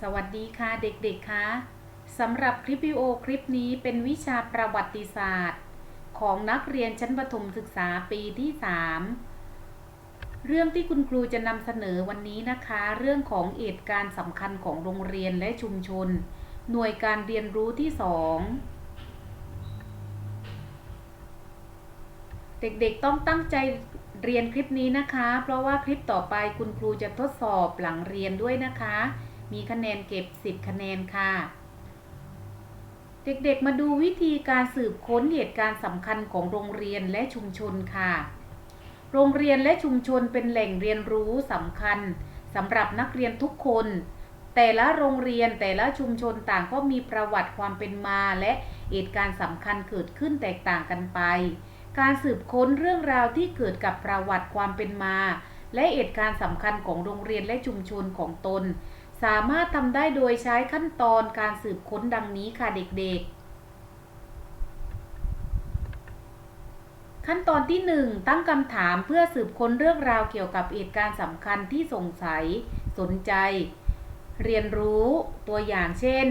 สวัสดีค่ะเด็กๆคะสำหรับคลิปวิดีโอคลิปนี้เป็นวิชาประวัติศาสตร์ ของนักเรียนชั้นประถมศึกษาปีที่ 3 เรื่องที่คุณครูจะนำเสนอวันนี้นะคะ เรื่องของเหตุการณ์สำคัญของโรงเรียนและชุมชน หน่วยการเรียนรู้ที่ 2เด็กๆ ต้องตั้งใจเรียนคลิปนี้นะคะ เพราะว่าคลิปต่อไปคุณครูจะทดสอบหลังเรียนด้วยนะคะ มีคะแนนเก็บ 10 คะแนนค่ะ เด็กๆ มาดูวิธีการสืบค้นเหตุการณ์สำคัญของโรงเรียนและชุมชนค่ะ โรงเรียนและชุมชนเป็นแหล่งเรียนรู้สำคัญสำหรับนักเรียนทุกคน แต่ละโรงเรียนแต่ละชุมชนต่างก็มีประวัติความเป็นมาและเหตุการณ์สำคัญเกิดขึ้นแตกต่างกันไป การสืบค้นเรื่องราวที่เกิดกับประวัติความเป็นมา และเหตุการณ์สำคัญของโรงเรียนและชุมชนของตน สามารถทำได้โดยใช้ขั้นตอนการสืบค้นดังนี้ค่ะเด็กๆ ขั้นตอนที่ 1 ตั้งคำถามเพื่อสืบค้นเรื่องราวเกี่ยวกับเหตุการณ์สำคัญที่สงสัย สนใจ เรียนรู้ตัวอย่างเช่น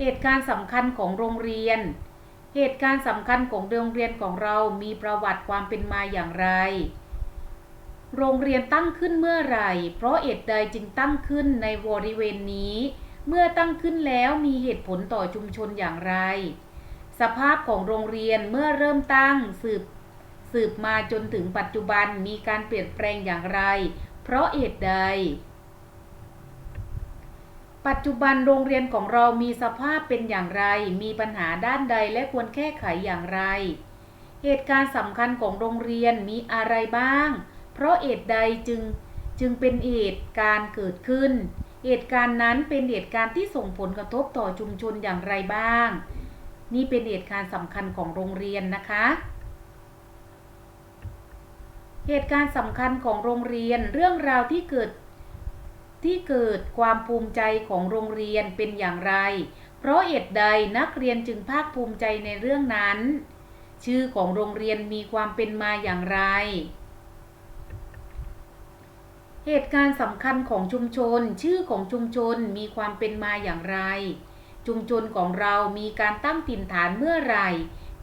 เหตุการณ์สำคัญของโรงเรียน เหตุการณ์สำคัญของโรงเรียนของเรามีประวัติความเป็นมาอย่างไร โรงเรียนตั้งขึ้นเมื่อไหร่ เพราะเหตุใดจึงตั้งขึ้นในบริเวณนี้ เมื่อตั้งขึ้นแล้วมีเหตุผลต่อชุมชนอย่างไร สภาพของโรงเรียนเมื่อเริ่มตั้งสืบสืบมาจนถึงปัจจุบันมีการเปลี่ยนแปลงอย่างไร เพราะเหตุใด ปัจจุบันโรงเรียนของเรามีสภาพเป็นอย่างไร มีปัญหาด้านใดและควรแก้ไขอย่างไร เหตุการณ์สำคัญของโรงเรียนมีอะไรบ้าง เพราะเหตุใดจึงจึงเป็นเหตุการณ์เกิดขึ้น เหตุการณ์นั้นเป็นเหตุการณ์ที่ส่งผลกระทบต่อชุมชนอย่างไรบ้าง นี่เป็นเหตุการณ์สำคัญของโรงเรียนนะคะ เหตุการณ์สำคัญของโรงเรียนเรื่องราวที่เกิดที่เกิดความภูมิใจของโรงเรียนเป็นอย่างไร เพราะเหตุใดนักเรียนจึงภาคภูมิใจในเรื่องนั้น ชื่อของโรงเรียนมีความเป็นมาอย่างไร เหตุการณ์สำคัญของชุมชน ชื่อของชุมชนมีความเป็นมาอย่างไร ชุมชนของเรามีการตั้งถิ่นฐานเมื่อไร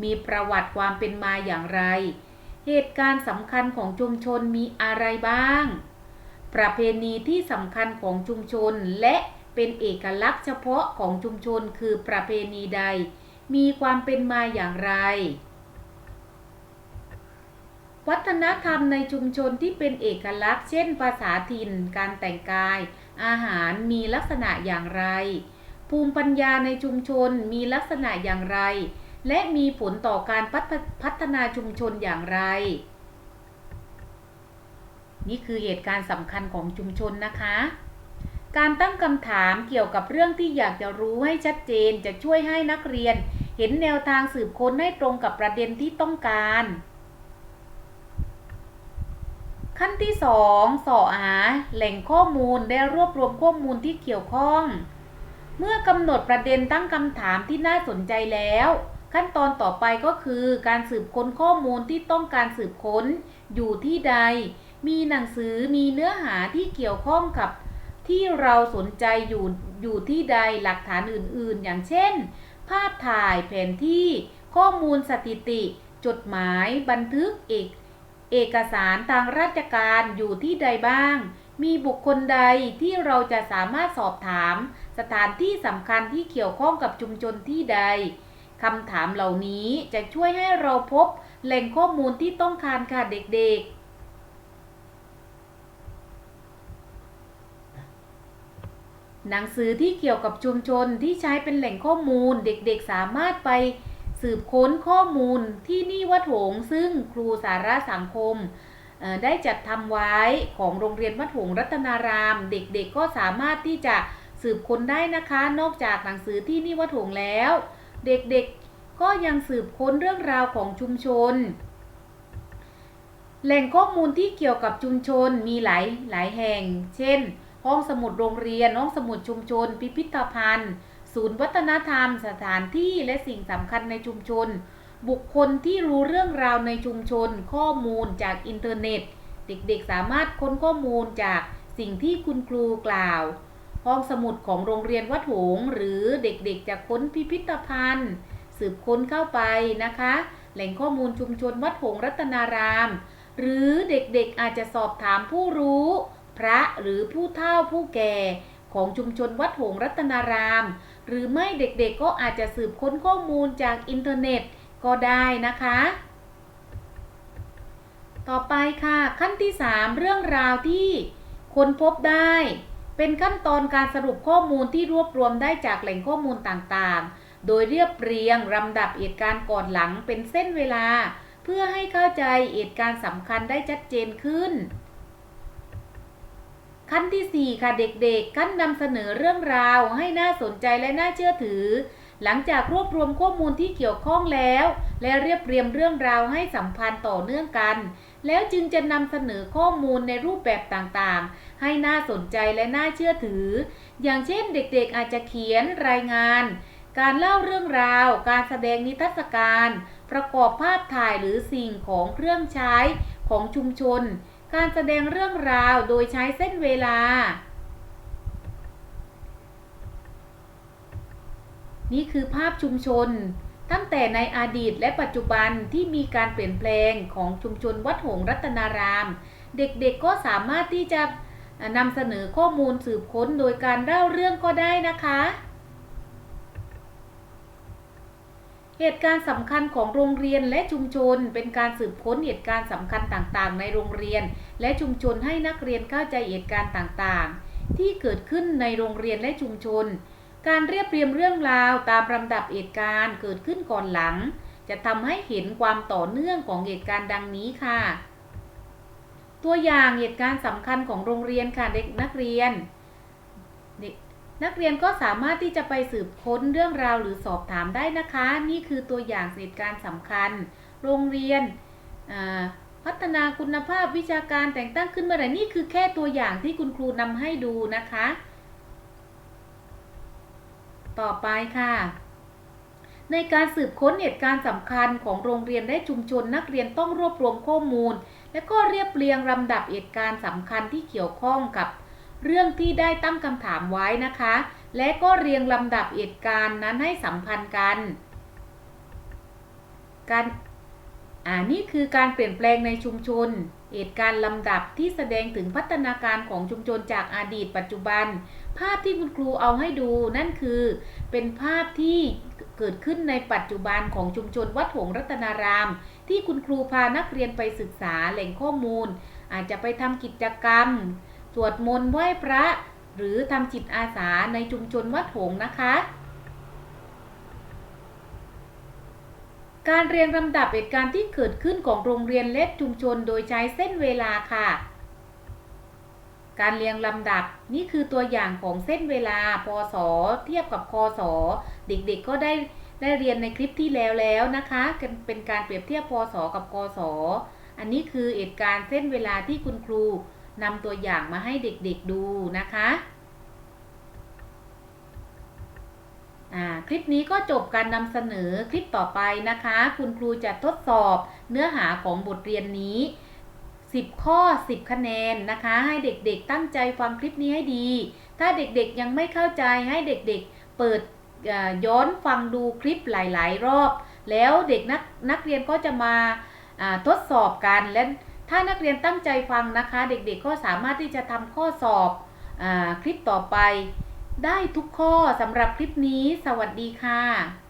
มีประวัติความเป็นมาอย่างไร เหตุการณ์สำคัญของชุมชนมีอะไรบ้าง ประเพณีที่สำคัญของชุมชนและเป็นเอกลักษณ์เฉพาะของชุมชนคือประเพณีใด มีความเป็นมาอย่างไร วัฒนธรรมในชุมชนที่เป็นเอกลักษณ์ เช่น ภาษาถิ่น การแต่งกาย อาหารมีลักษณะอย่างไร ภูมิปัญญาในชุมชนมีลักษณะอย่างไร และมีผลต่อการพัฒนาชุมชนอย่างไร นี่คือเหตุการณ์สำคัญของชุมชนนะคะการตั้งคำถามเกี่ยวกับเรื่องที่อยากจะรู้ให้ชัดเจนจะช่วยให้นักเรียน เห็นแนวทางสืบค้นให้ตรงกับประเด็นที่ต้องการ ขั้นที่ 2สอหาแหล่งข้อมูลได้รวบรวมข้อมูลที่เกี่ยวข้อง เมื่อกำหนดประเด็นตั้งคำถามที่น่าสนใจแล้ว ขั้นตอนต่อไปก็คือการสืบค้นข้อมูลที่ต้องการสืบค้นอยู่ที่ใด มีหนังสือมีเนื้อหาที่เกี่ยวข้องกับที่เราสนใจอยู่อยู่ที่ใดหลักฐานอื่นๆ อย่างเช่น ภาพถ่ายแผนที่ ข้อมูลสถิติ จดหมาย บันทึกเอก เอกสารทางราชการอยู่ที่ใดบ้าง มีบุคคลใดที่เราจะสามารถสอบถาม สถานที่สำคัญที่เกี่ยวข้องกับชุมชนที่ใดคำถามเหล่านี้จะช่วยให้เราพบแหล่งข้อมูลที่ต้องการค่ะเด็กๆ หนังสือที่เกี่ยวกับชุมชนที่ใช้เป็นแหล่งข้อมูลเด็กๆสามารถไป สืบค้นข้อมูลที่นี่วัดหงซึ่งครูสาระสังคมได้จัดทำไว้ของโรงเรียนวัดหงรัตนาราม เด็กๆก็สามารถที่จะสืบค้นได้นะคะ นอกจากหนังสือที่นี่วัดหงแล้ว เด็กๆก็ยังสืบค้นเรื่องราวของชุมชน แหล่งข้อมูลที่เกี่ยวกับชุมชนมีหลายหลายแห่ง เช่น ห้องสมุดโรงเรียนห้องสมุดชุมชน พิพิธภัณฑ์ ศูนย์วัฒนธรรม สถานที่และสิ่งสำคัญในชุมชน บุคคลที่รู้เรื่องราวในชุมชน ข้อมูลจากอินเทอร์เน็ต เด็กๆสามารถค้นข้อมูลจากสิ่งที่คุณครูกล่าว ห้องสมุดของโรงเรียนวัดหงหรือเด็กๆจะค้นพิพิธภัณฑ์ สืบค้นเข้าไปนะคะ แหล่งข้อมูลชุมชนวัดหงรัตนาราม หรือเด็กๆอาจจะสอบถามผู้รู้ พระหรือผู้เฒ่าผู้แก่ของชุมชนวัดหงรัตนาราม หรือไม่เด็กๆก็อาจจะสืบค้นข้อมูลจากอินเทอร์เน็ตก็ได้นะคะ ต่อไปค่ะ ขั้นที่ 3 เรื่องราวที่ค้นพบได้ เป็นขั้นตอนการสรุปข้อมูลที่รวบรวมได้จากแหล่งข้อมูลต่างๆ โดยเรียบเรียงลำดับเหตุการณ์ก่อนหลังเป็นเส้นเวลา เพื่อให้เข้าใจเหตุการณ์สำคัญได้ชัดเจนขึ้น ขั้นที่ 4 ค่ะเด็กๆ ขั้นนำเสนอเรื่องราวให้น่าสนใจและน่าเชื่อถือ หลังจากรวบรวมข้อมูลที่เกี่ยวข้องแล้ว และเรียบเรียงเรื่องราวให้สัมพันธ์ต่อเนื่องกัน แล้วจึงจะนำเสนอข้อมูลในรูปแบบต่างๆ ให้น่าสนใจและน่าเชื่อถือ อย่างเช่นเด็กๆอาจจะเขียนรายงาน การเล่าเรื่องราว การแสดงนิทรรศการ ประกอบภาพถ่ายหรือสิ่งของเครื่องใช้ของชุมชน การแสดงเรื่องราวโดยใช้เส้นเวลา นี่คือภาพชุมชน ตั้งแต่ในอดีตและปัจจุบันที่มีการเปลี่ยนแปลงของชุมชนวัดหงรัตนาราม เด็กๆก็สามารถที่จะนำเสนอข้อมูลสืบค้นโดยการเล่าเรื่องก็ได้นะคะ เหตุการณ์สำคัญของโรงเรียนและชุมชน เป็นการสืบค้นเหตุการณ์สำคัญต่างๆ ในโรงเรียน และชุมชนให้นักเรียนเข้าใจเหตุการณ์ต่างๆ ที่เกิดขึ้นในโรงเรียนและชุมชน การเรียบเรียงเรื่องราวตามลำดับเหตุการณ์เกิดขึ้นก่อนหลัง จะทำให้เห็นความต่อเนื่องของเหตุการณ์ดังนี้ค่ะ ตัวอย่างเหตุการณ์สำคัญของโรงเรียนค่ะเด็กนักเรียน นักเรียนก็สามารถที่จะไปสืบค้นเรื่องราวหรือสอบถามได้นะคะ นี่คือตัวอย่างเหตุการณ์สำคัญ โรงเรียนพัฒนาคุณภาพวิชาการแต่งตั้งขึ้นเมื่อไหร่นี่คือแค่ตัวอย่างที่คุณครูนำให้ดูนะคะ ต่อไปค่ะ ในการสืบค้นเหตุการณ์สำคัญของโรงเรียนและชุมชน นักเรียนต้องรวบรวมข้อมูล และก็เรียบเรียงลำดับเหตุการณ์สำคัญที่เกี่ยวข้องกับ เรื่องที่ได้ตั้งคำถามไว้นะคะ และก็เรียงลำดับเหตุการณ์นั้นให้สัมพันธ์กัน การอ่านี่คือการเปลี่ยนแปลงในชุมชน เหตุการณ์ลำดับที่แสดงถึงพัฒนาการของชุมชนจากอดีตปัจจุบัน ภาพที่คุณครูเอาให้ดูนั่นคือ เป็นภาพที่เกิดขึ้นในปัจจุบันของชุมชนวัดหงรัตนาราม ที่คุณครูพานักเรียนไปศึกษาแหล่งข้อมูล อาจจะไปทำกิจกรรม วดมนต์ไหว้พระ หรือทำจิตอาสาในชุมชนวัดหงนะคะ การเรียงลำดับเหตุการณ์ที่เกิดขึ้นของโรงเรียนและชุมชนโดยใช้เส้นเวลาค่ะ การเรียงลำดับนี่คือตัวอย่างของเส้นเวลาพศเทียบกับคศเด็กๆก็ได้ได้เรียนในคลิปที่แล้วแล้วนะคะ เป็นการเปรียบเทียบพศกับคศอันนี้คือเหตุการณ์เส้นเวลาที่คุณครู นำตัวอย่างมาให้เด็กๆดูนะคะคลิปนี้ก็จบการนำเสนอคลิปต่อไปนะคะ คุณครูจะทดสอบเนื้อหาของบทเรียนนี้ 10 ข้อ 10 คะแนนนะคะ ให้เด็กๆตั้งใจฟังคลิปนี้ให้ดี ถ้าเด็กๆยังไม่เข้าใจให้เด็กๆเปิดย้อนฟังดูคลิปหลายๆ รอบ แล้วเด็กนักนักเรียนก็จะมาทดสอบกันและ ถ้านักเรียนตั้งใจฟังนะคะ เด็กๆก็สามารถที่จะทำข้อสอบอคลิปต่อไป ได้ทุกข้อสำหรับคลิปนี้ สวัสดีค่ะ